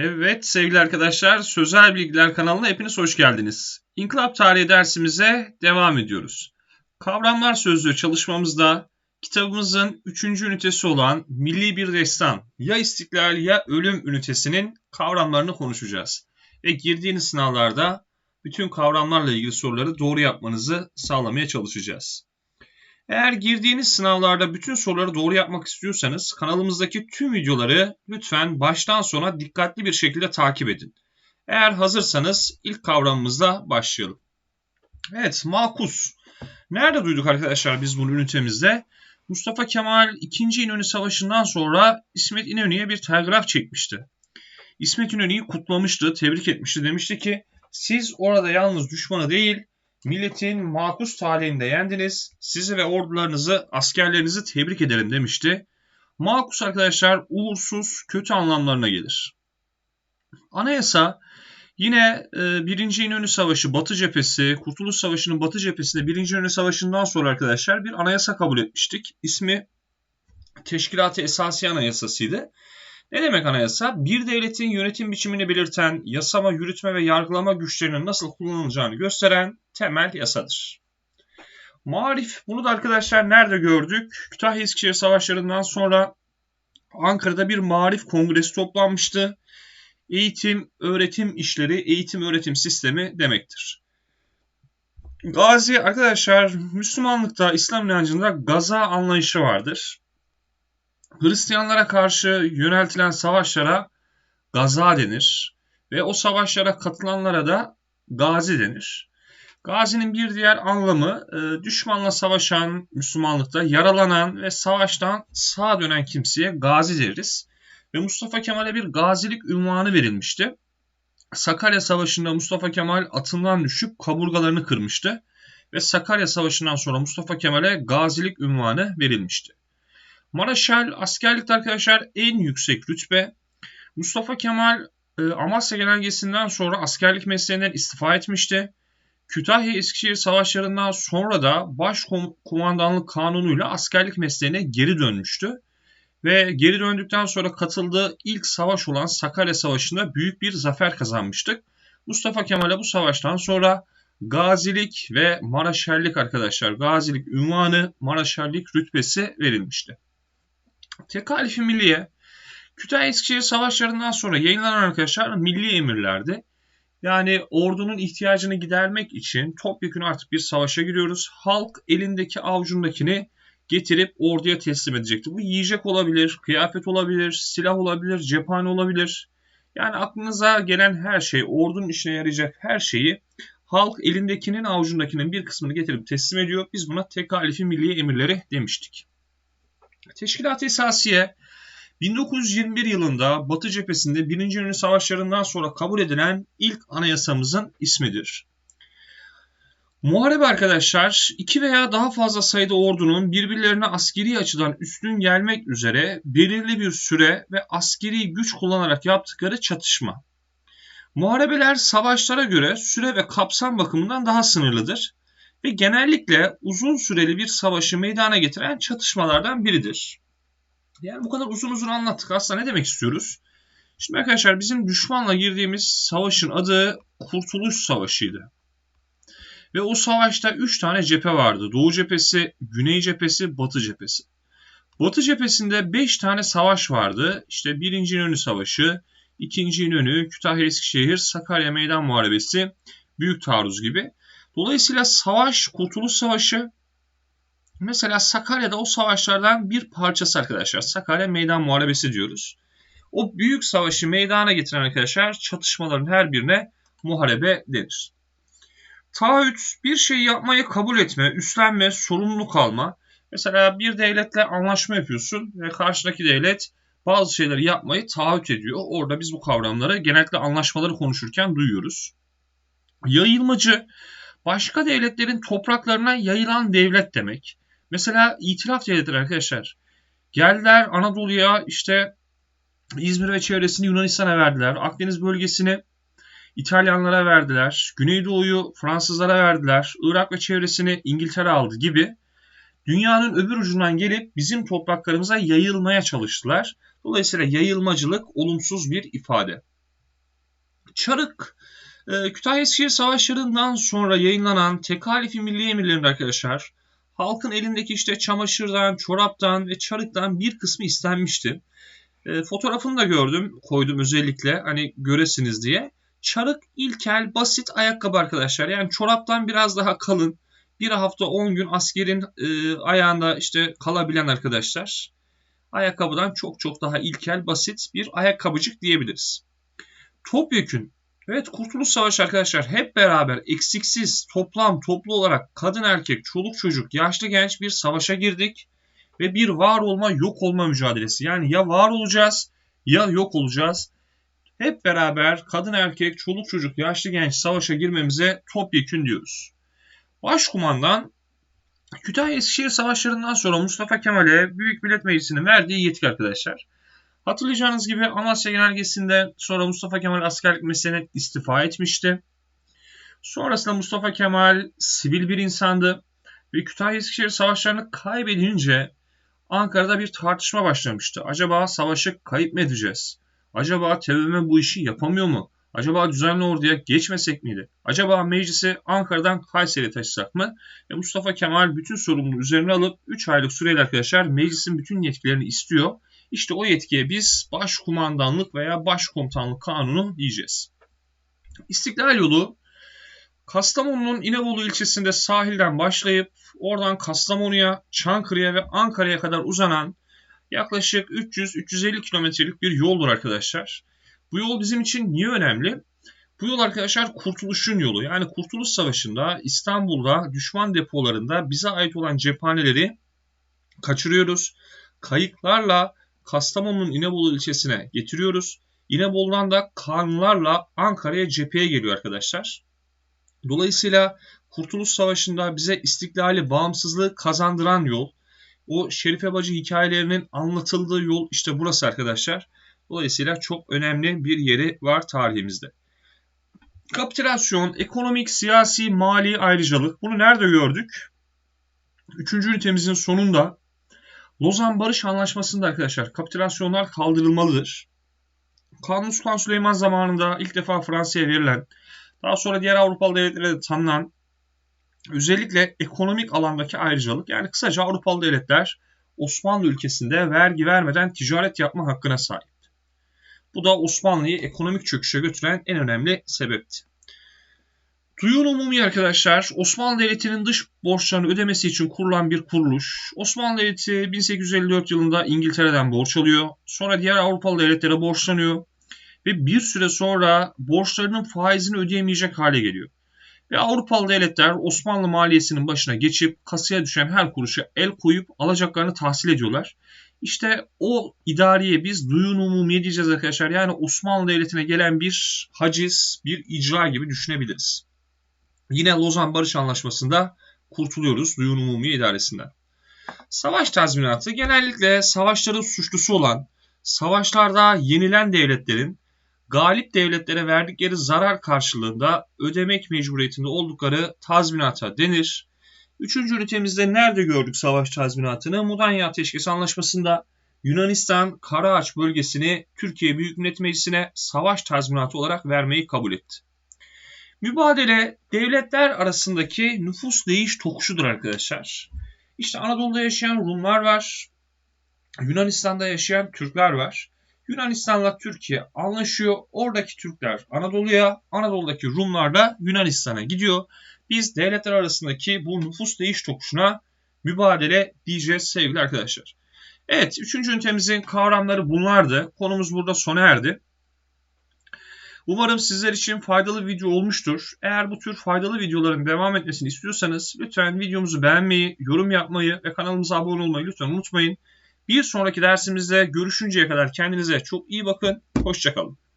Evet sevgili arkadaşlar Sözel Bilgiler kanalına hepiniz hoş geldiniz. İnkılap tarihi dersimize devam ediyoruz. Kavramlar sözlüğü çalışmamızda kitabımızın 3. ünitesi olan Milli Bir Destan ya İstiklal ya Ölüm ünitesinin kavramlarını konuşacağız. Ve girdiğiniz sınavlarda bütün kavramlarla ilgili soruları doğru yapmanızı sağlamaya çalışacağız. Eğer girdiğiniz sınavlarda bütün soruları doğru yapmak istiyorsanız kanalımızdaki tüm videoları lütfen baştan sona dikkatli bir şekilde takip edin. Eğer hazırsanız ilk kavramımızla başlayalım. Evet, makus. Nerede duyduk arkadaşlar biz bunu ünitemizde? Mustafa Kemal 2. İnönü Savaşı'ndan sonra İsmet İnönü'ye bir telgraf çekmişti. İsmet İnönü'yü kutlamıştı, tebrik etmişti. Demişti ki siz orada yalnız düşmanı değil, milletin makus talihinde yendiniz. Sizi ve ordularınızı, askerlerinizi tebrik ederim demişti. Makus arkadaşlar uğursuz, kötü anlamlarına gelir. Anayasa yine e, 1. İnönü Savaşı Batı cephesi, Kurtuluş Savaşı'nın Batı cephesinde 1. İnönü Savaşı'ndan sonra arkadaşlar bir anayasa kabul etmiştik. İsmi Teşkilat-ı Esasi Anayasası'ydı. Ne demek anayasa? Bir devletin yönetim biçimini belirten, yasama, yürütme ve yargılama güçlerinin nasıl kullanılacağını gösteren temel yasadır. Marif, bunu da arkadaşlar nerede gördük? Kütahya Eskişehir Savaşları'ndan sonra Ankara'da bir marif kongresi toplanmıştı. Eğitim, öğretim işleri, eğitim öğretim sistemi demektir. Gazi arkadaşlar Müslümanlıkta, İslam inancında gaza anlayışı vardır. Hristiyanlara karşı yöneltilen savaşlara gaza denir ve o savaşlara katılanlara da gazi denir. Gazinin bir diğer anlamı e, düşmanla savaşan Müslümanlıkta yaralanan ve savaştan sağ dönen kimseye gazi deriz. Ve Mustafa Kemal'e bir gazilik ünvanı verilmişti. Sakarya Savaşı'nda Mustafa Kemal atından düşüp kaburgalarını kırmıştı. Ve Sakarya Savaşı'ndan sonra Mustafa Kemal'e gazilik ünvanı verilmişti. Maraşal askerlikte arkadaşlar en yüksek rütbe. Mustafa Kemal e, Amasya Genelgesi'nden sonra askerlik mesleğinden istifa etmişti. Kütahya Eskişehir savaşlarından sonra da başkumandanlık kanunuyla askerlik mesleğine geri dönmüştü. Ve geri döndükten sonra katıldığı ilk savaş olan Sakarya Savaşı'nda büyük bir zafer kazanmıştık. Mustafa Kemal'e bu savaştan sonra gazilik ve maraşerlik arkadaşlar gazilik ünvanı maraşerlik rütbesi verilmişti. Tekalifi Milliye Kütahya Eskişehir savaşlarından sonra yayınlanan arkadaşlar milli emirlerdi. Yani ordunun ihtiyacını gidermek için topyekun artık bir savaşa giriyoruz. Halk elindeki avucundakini getirip orduya teslim edecekti. Bu yiyecek olabilir, kıyafet olabilir, silah olabilir, cephane olabilir. Yani aklınıza gelen her şey, ordunun işine yarayacak her şeyi halk elindekinin avucundakinin bir kısmını getirip teslim ediyor. Biz buna tekalifi milli emirleri demiştik. Teşkilat-ı Esasiye 1921 yılında Batı cephesinde 1. Dünya Savaşları'ndan sonra kabul edilen ilk anayasamızın ismidir. Muharebe arkadaşlar iki veya daha fazla sayıda ordunun birbirlerine askeri açıdan üstün gelmek üzere belirli bir süre ve askeri güç kullanarak yaptıkları çatışma. Muharebeler savaşlara göre süre ve kapsam bakımından daha sınırlıdır ve genellikle uzun süreli bir savaşı meydana getiren çatışmalardan biridir. Yani bu kadar uzun uzun anlattık. Aslında ne demek istiyoruz? Şimdi arkadaşlar bizim düşmanla girdiğimiz savaşın adı Kurtuluş Savaşı'ydı. Ve o savaşta 3 tane cephe vardı. Doğu cephesi, Güney cephesi, Batı cephesi. Batı cephesinde 5 tane savaş vardı. İşte 1. İnönü Savaşı, 2. İnönü, Kütahya Eskişehir, Sakarya Meydan Muharebesi, Büyük Taarruz gibi. Dolayısıyla savaş, Kurtuluş Savaşı mesela Sakarya'da o savaşlardan bir parçası arkadaşlar. Sakarya Meydan Muharebesi diyoruz. O büyük savaşı meydana getiren arkadaşlar çatışmaların her birine muharebe denir. Taahhüt bir şeyi yapmayı kabul etme, üstlenme, sorumluluk alma. Mesela bir devletle anlaşma yapıyorsun ve karşıdaki devlet bazı şeyleri yapmayı taahhüt ediyor. Orada biz bu kavramları genellikle anlaşmaları konuşurken duyuyoruz. Yayılmacı başka devletlerin topraklarına yayılan devlet demek. Mesela itilaf devletleri arkadaşlar. Geldiler Anadolu'ya işte İzmir ve çevresini Yunanistan'a verdiler. Akdeniz bölgesini İtalyanlara verdiler. Güneydoğu'yu Fransızlara verdiler. Irak ve çevresini İngiltere aldı gibi dünyanın öbür ucundan gelip bizim topraklarımıza yayılmaya çalıştılar. Dolayısıyla yayılmacılık olumsuz bir ifade. Çarık e, Kütahya Eskişehir Savaşları'ndan sonra yayınlanan Tekalifi Milli Emirlerinde arkadaşlar halkın elindeki işte çamaşırdan, çoraptan ve çarıktan bir kısmı istenmişti. E, fotoğrafını da gördüm, koydum özellikle hani göresiniz diye. Çarık ilkel, basit ayakkabı arkadaşlar. Yani çoraptan biraz daha kalın. Bir hafta 10 gün askerin e, ayağında işte kalabilen arkadaşlar. Ayakkabıdan çok çok daha ilkel, basit bir ayakkabıcık diyebiliriz. Topyekün Evet Kurtuluş Savaşı arkadaşlar hep beraber eksiksiz toplam toplu olarak kadın erkek çoluk çocuk yaşlı genç bir savaşa girdik. Ve bir var olma yok olma mücadelesi. Yani ya var olacağız ya yok olacağız. Hep beraber kadın erkek çoluk çocuk yaşlı genç savaşa girmemize topyekün diyoruz. Başkumandan Kütahya Eskişehir Savaşları'ndan sonra Mustafa Kemal'e Büyük Millet Meclisi'nin verdiği yetki arkadaşlar. Hatırlayacağınız gibi Amasya Genelgesi'nde sonra Mustafa Kemal askerlik mesleğine istifa etmişti. Sonrasında Mustafa Kemal sivil bir insandı ve Kütahya Eskişehir savaşlarını kaybedince Ankara'da bir tartışma başlamıştı. Acaba savaşı kayıp mı edeceğiz? Acaba TBMM bu işi yapamıyor mu? Acaba düzenli orduya geçmesek miydi? Acaba meclisi Ankara'dan Kayseri'ye taşısak mı? Ve Mustafa Kemal bütün sorumluluğu üzerine alıp 3 aylık süreyle arkadaşlar meclisin bütün yetkilerini istiyor işte o yetkiye biz başkumandanlık veya başkomutanlık kanunu diyeceğiz. İstiklal yolu Kastamonu'nun İnebolu ilçesinde sahilden başlayıp oradan Kastamonu'ya, Çankırı'ya ve Ankara'ya kadar uzanan yaklaşık 300-350 kilometrelik bir yoldur arkadaşlar. Bu yol bizim için niye önemli? Bu yol arkadaşlar kurtuluşun yolu. Yani Kurtuluş Savaşı'nda İstanbul'da düşman depolarında bize ait olan cephaneleri kaçırıyoruz. Kayıklarla Kastamonu'nun İnebolu ilçesine getiriyoruz. İnebolu'dan da kanlarla Ankara'ya cepheye geliyor arkadaşlar. Dolayısıyla Kurtuluş Savaşı'nda bize istiklali, bağımsızlığı kazandıran yol, o Şerife Bacı hikayelerinin anlatıldığı yol işte burası arkadaşlar. Dolayısıyla çok önemli bir yeri var tarihimizde. Kapitülasyon, ekonomik, siyasi, mali ayrıcalık. Bunu nerede gördük? Üçüncü ünitemizin sonunda Lozan Barış Anlaşması'nda arkadaşlar kapitülasyonlar kaldırılmalıdır. Kanuni Sultan Süleyman zamanında ilk defa Fransa'ya verilen, daha sonra diğer Avrupalı devletlere de tanınan özellikle ekonomik alandaki ayrıcalık yani kısaca Avrupalı devletler Osmanlı ülkesinde vergi vermeden ticaret yapma hakkına sahip. Bu da Osmanlı'yı ekonomik çöküşe götüren en önemli sebepti. Duyun Umumi arkadaşlar Osmanlı Devleti'nin dış borçlarını ödemesi için kurulan bir kuruluş. Osmanlı Devleti 1854 yılında İngiltere'den borç alıyor. Sonra diğer Avrupalı devletlere borçlanıyor. Ve bir süre sonra borçlarının faizini ödeyemeyecek hale geliyor. Ve Avrupalı devletler Osmanlı maliyesinin başına geçip kasaya düşen her kuruşa el koyup alacaklarını tahsil ediyorlar. İşte o idareye biz duyun umumi diyeceğiz arkadaşlar. Yani Osmanlı Devleti'ne gelen bir haciz, bir icra gibi düşünebiliriz. Yine Lozan Barış Anlaşması'nda kurtuluyoruz Duyun Umumi İdaresi'nden. Savaş tazminatı genellikle savaşların suçlusu olan, savaşlarda yenilen devletlerin galip devletlere verdikleri zarar karşılığında ödemek mecburiyetinde oldukları tazminata denir. Üçüncü ünitemizde nerede gördük savaş tazminatını? Mudanya Ateşkesi Anlaşması'nda Yunanistan Karaağaç bölgesini Türkiye Büyük Millet Meclisi'ne savaş tazminatı olarak vermeyi kabul etti. Mübadele devletler arasındaki nüfus değiş tokuşudur arkadaşlar. İşte Anadolu'da yaşayan Rumlar var. Yunanistan'da yaşayan Türkler var. Yunanistan'la Türkiye anlaşıyor. Oradaki Türkler Anadolu'ya, Anadolu'daki Rumlar da Yunanistan'a gidiyor. Biz devletler arasındaki bu nüfus değiş tokuşuna mübadele diyeceğiz sevgili arkadaşlar. Evet, üçüncü ünitemizin kavramları bunlardı. Konumuz burada sona erdi. Umarım sizler için faydalı video olmuştur. Eğer bu tür faydalı videoların devam etmesini istiyorsanız lütfen videomuzu beğenmeyi, yorum yapmayı ve kanalımıza abone olmayı lütfen unutmayın. Bir sonraki dersimizde görüşünceye kadar kendinize çok iyi bakın. Hoşçakalın.